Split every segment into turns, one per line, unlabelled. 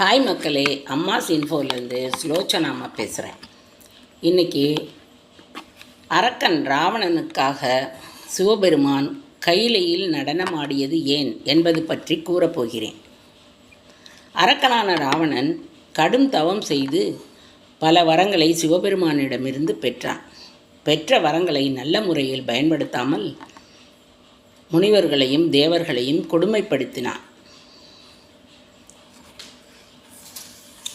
Hi மக்களே. அம்மாஸ் இன்ஃபோலேருந்து ஸ்லோச்சனா அம்மா பேசுகிறேன் இன்றைக்கி அரக்கன் ராவணனுக்காக சிவபெருமான் கைலையில் நடனமாடியது ஏன் என்பது பற்றி கூறப்போகிறேன் அரக்கனான ராவணன் கடும் தவம் செய்து பல வரங்களை சிவபெருமானிடமிருந்து பெற்றான். பெற்ற வரங்களை நல்ல முறையில் பயன்படுத்தாமல் முனிவர்களையும் தேவர்களையும் கொடுமைப்படுத்தினான்.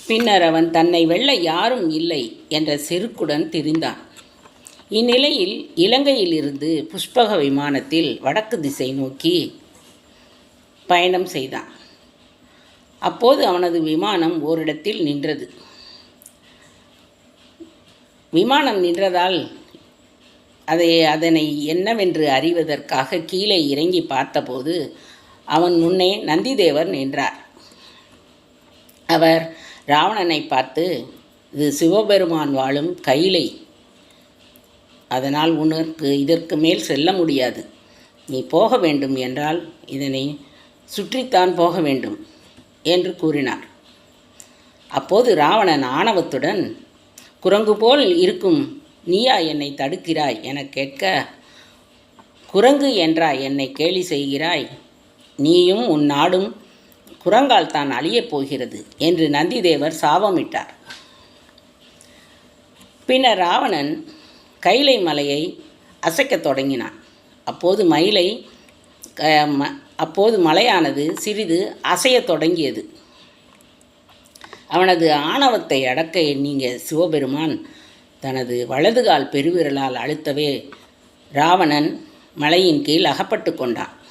பின்னர் அவன் தன்னை வெல்ல யாரும் இல்லை என்ற செருக்குடன் திரிந்தான். இந்நிலையில் இலங்கையிலிருந்து புஷ்பக விமானத்தில் வடக்கு திசை நோக்கி பயணம் செய்தான். அப்போது அவனது விமானம் ஓரிடத்தில் நின்றது. விமானம் நின்றதால் அதை அதனை என்னவென்று அறிவதற்காக கீழே இறங்கி பார்த்தபோது அவன் முன்னே நந்திதேவர் நின்றார். அவர் ராவணனை பார்த்து இது சிவபெருமான் வாழும் கைலை. அதனால் உனக்கு இதற்கு மேல் செல்ல முடியாது. நீ போக வேண்டும் என்றால் இதனை சுற்றித்தான் போக வேண்டும் என்று கூறினார். அப்போது ராவணன் ஆணவத்துடன் குரங்கு போல் இருக்கும் நீயா என்னை தடுக்கிறாய் என கேட்க குரங்கு என்றாய் என்னை கேலி செய்கிறாய்? நீயும் உன் நாடும் குரங்கால் தான் அழியப் போகிறது என்று நந்திதேவர் சாபமிட்டார். பின்னர் ராவணன் கைலை மலையை அசைக்கத் தொடங்கினான். அப்போது மயிலை க- ம- அப்போது மலையானது சிறிது அசையத் தொடங்கியது. அவனது ஆணவத்தை அடக்க எண்ணிய சிவபெருமான் தனது வலதுகால் பெருவிரலால் அழுத்தவே ராவணன் மலையின் கீழ் அகப்பட்டு கொண்டான்.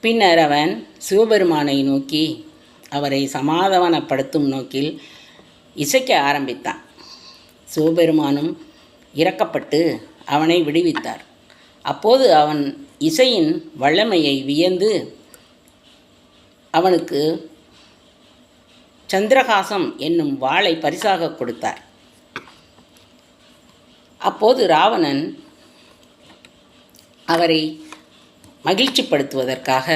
பின்னர் அவன் சிவபெருமானை நோக்கி அவரை சமாதானப்படுத்தும் நோக்கில் இசைக்க ஆரம்பித்தான். சிவபெருமானும் இறக்கப்பட்டு அவனை விடுவித்தார். அப்போது அவன் இசையின் வல்லமையை வியந்து அவனுக்கு சந்திரகாசம் என்னும் வாளை பரிசாக கொடுத்தார். அப்போது ராவணன் அவரை மகிழ்ச்சிப்படுத்துவதற்காக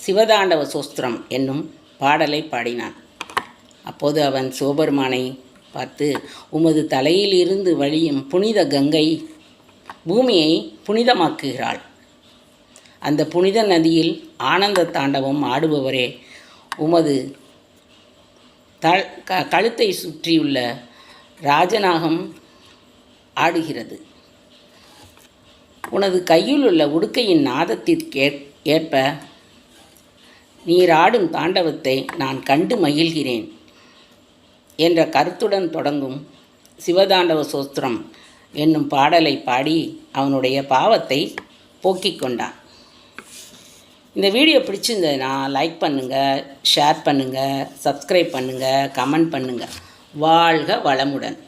சிவதாண்டவ சோஸ்திரம் என்னும் பாடலை பாடினான். அப்போது அவன் சிவபெருமானை பார்த்து உமது தலையிலிருந்து வழியும் புனித கங்கை பூமியை புனிதமாக்குகிறாள். அந்த புனித நதியில் ஆனந்த தாண்டவம் ஆடுபவரே உமது த க கழுத்தை சுற்றியுள்ள ராஜநாகம் ஆடுகிறது. உனது கையில் உள்ள உடுக்கையின் நாதத்திற்கு ஏற்ப நீராடும் தாண்டவத்தை நான் கண்டு மகிழ்கிறேன் என்ற கருத்துடன் தொடங்கும் சிவதாண்டவ சோஸ்திரம் என்னும் பாடலை பாடி அவனுடைய பாவத்தை போக்கிக் கொண்டான். இந்த வீடியோ பிடிச்சிருந்ததுன்னா லைக் பண்ணுங்கள் ஷேர் பண்ணுங்கள் சப்ஸ்கிரைப் பண்ணுங்கள் கமெண்ட் பண்ணுங்கள் வாழ்க வளமுடன்.